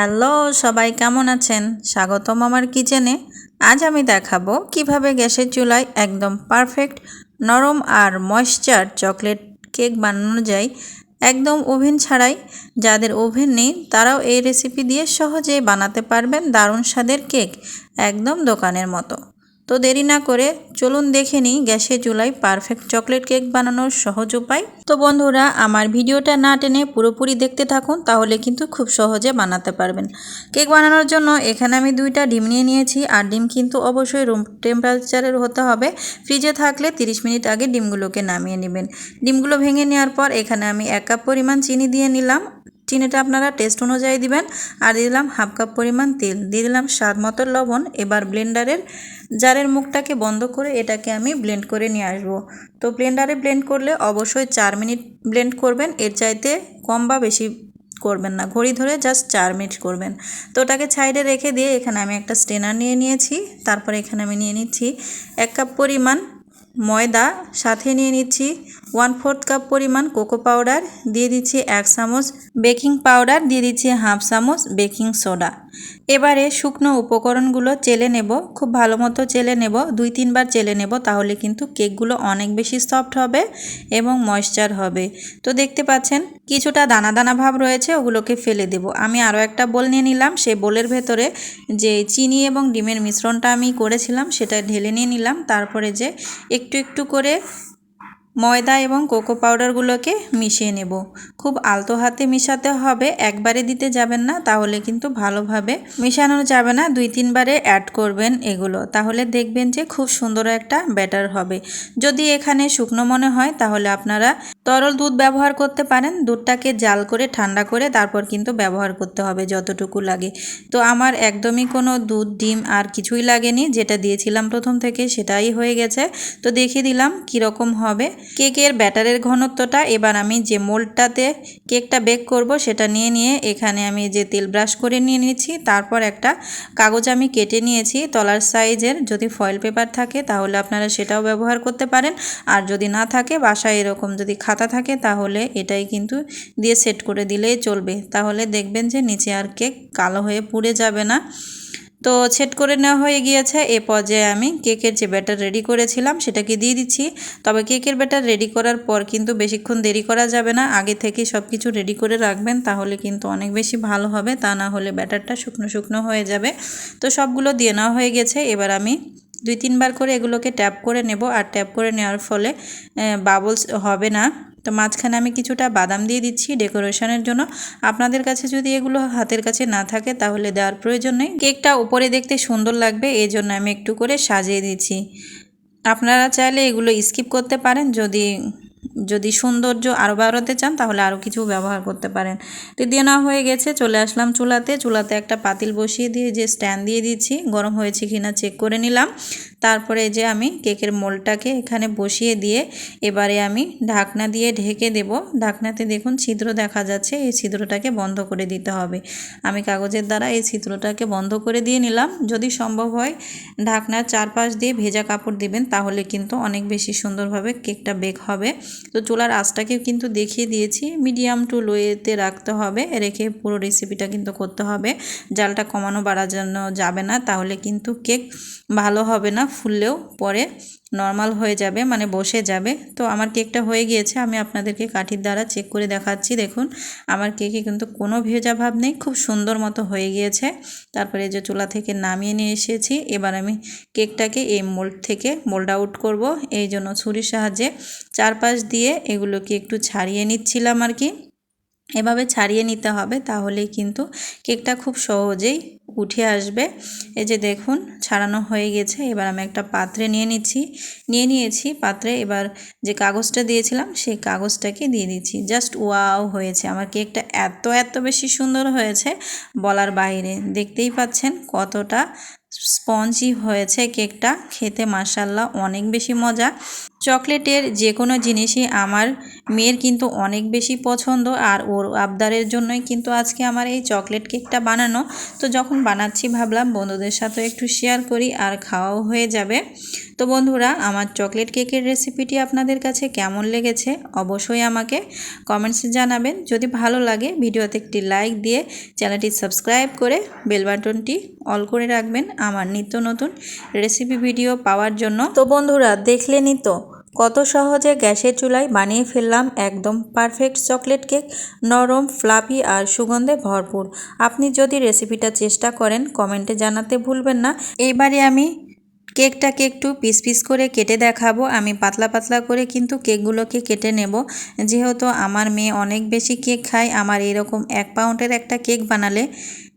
Hello, সবাই কেমন আছেন? স্বাগতম আমার কিচেনে। আজ আমি দেখাবো কীভাবে গ্যাসের চুলায় একদম পারফেক্ট নরম আর ময়েশ্চার চকলেট কেক বানানো যায় একদম ওভেন ছাড়াই। যাদের ওভেন নেই, তারাও এই রেসিপি দিয়ে সহজে বানাতে পারবেন দারুণ স্বাদের কেক একদম দোকানের মতো। তো দেরি না করে চলুন দেখে নিই গ্যাসে চুলায় পারফেক্ট চকলেট কেক বানানোর সহজ উপায়। তো বন্ধুরা, আমার ভিডিওটা না টেনে পুরোপুরি দেখতে থাকুন, তাহলে কিন্তু খুব সহজে বানাতে পারবেন। কেক বানানোর জন্য এখানে আমি দুইটা ডিম নিয়ে নিয়েছি, আর ডিম কিন্তু অবশ্যই রুম টেম্পারেচারের হতে হবে। ফ্রিজে থাকলে 30 মিনিট আগে ডিমগুলোকে নামিয়ে নেবেন। ডিমগুলো ভেঙে নেওয়ার পর এখানে আমি এক কাপ পরিমাণ চিনি দিয়ে নিলাম চিনিটা আপনারা টেস্ট অনুযায়ী দিবেন। আর দিয়ে দিলাম হাফ কাপ পরিমাণ তেল। দিয়ে দিলাম স্বাদ মতো লবণ। এবার ব্লেন্ডারের জারের মুখটাকে বন্ধ করে এটাকে আমি ব্লেন্ড করে নিয়ে আসব। তো ব্লেন্ডারে ব্লেন্ড করলে অবশ্যই চার মিনিট ব্লেন্ড করবেন। এর চাইতে কম বা বেশি করবেন না। ঘড়ি ধরে জাস্ট চার মিনিট করবেন। তো ওটাকে সাইডে রেখে দিয়ে এখানে আমি একটা স্টেনার নিয়ে নিয়েছি। তারপরে এখানে আমি নিয়ে নিচ্ছি এক কাপ পরিমাণ ময়দা সাথে নিয়ে নিচ্ছি। ওয়ান ফোর্থ কাপ পরিমাণ কোকো পাউডার দিয়ে দিচ্ছি এক চামচ। বেকিং পাউডার দিয়ে দিচ্ছি হাফ চামচ বেকিং সোডা। এবারে শুকনো উপকরণগুলো চেলে নেব, খুব ভালো মতো চেলে নেব, দুই তিনবার চেলে নেব, তাহলে কিন্তু কেকগুলো অনেক বেশি সফট হবে এবং ময়েশ্চার হবে। তো দেখতে পাচ্ছেন, কিছুটা দানা দানা ভাব রয়েছে, ওগুলোকে ফেলে দেব। আমি আরও একটা বোল নিয়ে নিলাম সেই বোলের ভেতরে যে চিনি এবং ডিমের মিশ্রণটা আমি করেছিলাম, সেটা ঢেলে নিয়ে নিলাম, তারপরে যে একটু একটু করে ময়দা এবং কোকো পাউডারগুলোকে মিশিয়ে নেব। খুব আলতো হাতে মিশাতে হবে, একবারে দিতে যাবেন না, তাহলে কিন্তু ভালোভাবে মিশানো যাবে না। দুই তিনবারে অ্যাড করবেন এগুলো, তাহলে দেখবেন যে খুব সুন্দর একটা ব্যাটার হবে। যদি এখানে শুকনো মনে হয়, তাহলে আপনারা তরল দুধ ব্যবহার করতে পারেন। দুধটাকে জাল করে, ঠান্ডা করে তারপর কিন্তু ব্যবহার করতে হবে যতটুকু লাগে। তো আমার একদমই কোনো দুধ, ডিম আর কিছুই লাগেনি। যেটা দিয়েছিলাম প্রথম থেকে সেটাই হয়ে গেছে। তো দেখিয়ে দিলাম কীরকম হবে। কেকের ব্যাটারের ঘনত্বটা এবার আমি যে মোল্ডটাতে কেকটা বেক করব সেটা নিয়ে নিয়ে এখানে আমি যে তেল ব্রাশ করে নিয়ে নিয়েছি তারপর একটা কাগজ আমি কেটে নিয়েছি তলার সাইজের। যদি ফয়েল পেপার থাকে তাহলে আপনারা সেটাও ব্যবহার করতে পারেন। আর যদি না থাকে বাসায় এরকম যদি খাতা থাকে, তাহলে এটাই কিন্তু দিয়ে সেট করে দিলেই চলবে। তাহলে দেখবেন যে নিচে আর কেক কালো হয়ে পুড়ে যাবে না। তো সেট করে নেওয়া হয়ে গিয়েছে। এ পর্যায়ে আমি কেকের যে ব্যাটার রেডি করেছিলাম, সেটাকে দিয়ে দিচ্ছি। তবে কেকের ব্যাটার রেডি করার পর কিন্তু বেশিক্ষণ দেরি করা যাবে না। আগে থেকে সব কিছু রেডি করে রাখবেন, তাহলে কিন্তু অনেক বেশি ভালো হবে। তা না হলে ব্যাটারটা শুকনো শুকনো হয়ে যাবে। তো সবগুলো দিয়ে নেওয়া হয়ে গেছে। এবার আমি দুই তিনবার করে এগুলোকে ট্যাপ করে নেব আর ট্যাপ করে নেওয়ার ফলে বাবলস হবে না। তো মাঝখানে আমি কিছুটা বাদাম দিয়ে দিচ্ছি ডেকোরেশনের জন্য। আপনাদের কাছে যদি এগুলো হাতের কাছে না থাকে তাহলে দেওয়ার প্রয়োজন নেই। কেকটা উপরে দেখতে সুন্দর লাগবে এই জন্য আমি একটু করে সাজিয়ে দিচ্ছি। আপনারা চাইলে এগুলো স্কিপ করতে পারেন যদি যদি সৌন্দর্য আরও বাড়াতে চান, তাহলে আরও কিছু ব্যবহার করতে পারেন। দিয়ে নেওয়া হয়ে গেছে, চলে আসলাম চুলাতে। চুলাতে একটা পাতিল বসিয়ে দিয়ে যে স্ট্যান্ড দিয়ে দিচ্ছি, গরম হয়েছে কি না চেক করে নিলাম। তারপরে যে আমি কেকের মোলটাকে এখানে বসিয়ে দিয়ে এবারে আমি ঢাকনা দিয়ে ঢেকে দেব। ঢাকনাতে দেখুন ছিদ্র দেখা যাচ্ছে, এই ছিদ্রটাকে বন্ধ করে দিতে হবে। আমি কাগজের দ্বারা এই ছিদ্রটাকে বন্ধ করে দিয়ে নিলাম। যদি সম্ভব হয় ঢাকনার চারপাশ দিয়ে ভেজা কাপড় দিবেন, তাহলে কিন্তু অনেক বেশি সুন্দরভাবে কেকটা বেক হবে। তো চুলার আঁচটাকেও কিন্তু দেখিয়ে দিয়েছি। মিডিয়াম টু লোয়েতে রাখতে হবে, রেখে পুরো রেসিপিটা কিন্তু করতে হবে। জালটা কমানো বাড়ানো যাবে না, তাহলে কিন্তু কেক ভালো হবে না ফুললেও পরে নর্মাল হয়ে যাবে মানে বসে যাবে। তো আমার কেকটা হয়ে গিয়েছে, আমি আপনাদেরকে কাঠির দ্বারা চেক করে দেখাচ্ছি, দেখুন। আমার কেকে কিন্তু কোনো ভেজা ভাব নেই, খুব সুন্দর মতো হয়ে গিয়েছে। তারপরে যে চুলা থেকে নামিয়ে নিয়ে এসেছি, এবার আমি কেকটাকে এই মোল্ড থেকে মোল্ড আউট করব। এই জন্য ছুরির সাহায্যে চারপাশ দিয়ে এগুলোকে একটু ছাড়িয়ে নিচ্ছিলাম আর কি। এভাবে ছাড়িয়ে নিতে হবে তাহলেই কিন্তু কেকটা খুব সহজেই উঠে আসবে। এই যে দেখুন, ছাড়ানো হয়ে গেছে। এবার আমি একটা পাত্রে নিয়ে নিচ্ছি। নিয়ে নিয়েছি পাত্রে। এবার যে কাগজটা দিয়েছিলাম, সেই কাগজটাকে দিয়ে দিচ্ছি। জাস্ট ওয়াও হয়েছে। আমার কেকটা এত এত বেশি সুন্দর হয়েছে বলার বাইরে। দেখতেই পাচ্ছেন কতটা স্পঞ্জি হয়েছে কেকটা। খেতে মাসাল্লাহ অনেক বেশি মজা। চকলেটের যে কোনো জিনিসই আমার মেয়ের কিন্তু অনেক বেশি পছন্দ আর ওর আবদারের জন্যই কিন্তু আজকে আমার এই চকলেট কেকটা বানানো। তো যখন বানাচ্ছি ভাবলাম বন্ধুদের সাথে একটু শেয়ার করি আর খাওয়াও হয়ে যাবে। তো বন্ধুরা, আমার চকলেট কেকের রেসিপিটি আপনাদের কাছে কেমন লেগেছে অবশ্যই আমাকে কমেন্টসে জানাবেন। যদি ভালো লাগে, ভিডিওতে একটি লাইক দিয়ে চ্যানেলটি সাবস্ক্রাইব করে বেল বাটনটি অল করে রাখবেন। আমার নিত্য নতুন রেসিপি ভিডিও পাওয়ার জন্য। তো বন্ধুরা, দেখলেনই তো কত সহজে গ্যাসের চুলায় বানিয়ে ফেললাম একদম পারফেক্ট চকলেট কেক, নরম, ফ্লাফি আর সুগন্ধে ভরপুর। আপনি যদি রেসিপিটা চেষ্টা করেন, কমেন্টে জানাতে ভুলবেন না। এইবারে আমি কেকটাকে একটু পিস পিস করে কেটে দেখাবো। আমি পাতলা পাতলা করে কিন্তু কেকগুলোকে কেটে নেব। যেহেতু আমার মেয়ে অনেক বেশি কেক খায়, আমার এরকম এক পাউন্ডের একটা কেক বানালে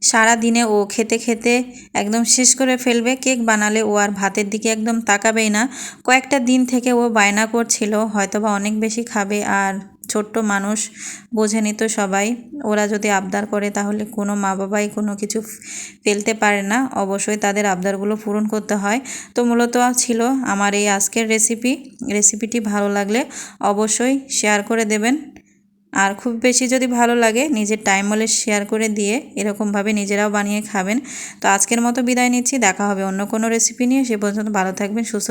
সারা দিনে ও খেতে খেতে একদম শেষ করে ফেলবে। কেক বানালে ও আর ভাতের দিকে একদম তাকাবেই না। কয়েকটা দিন থেকে ও বায়না করছিল, হয়তোবা অনেক বেশি খাবে আর ছোট্ট মানুষ বোঝেনি তো সবাই। ওরা যদি আবদার করে, তাহলে কোনো মা বাবাই কোনো কিছু ফেলতে পারে না। অবশ্যই তাদের আবদারগুলো পূরণ করতে হয়। তো মূলত ছিল আমার এই আজকের রেসিপি রেসিপিটি ভালো লাগলে অবশ্যই শেয়ার করে দেবেন। আর খুব বেশি যদি ভালো লাগে, নিজের টাইম হলে শেয়ার করে দিয়ে এরকমভাবে নিজেরাও বানিয়ে খাবেন। তো আজকের মতো বিদায় নিচ্ছি। দেখা হবে অন্য কোনো রেসিপি নিয়ে। সে পর্যন্ত ভালো থাকবেন, সুস্থ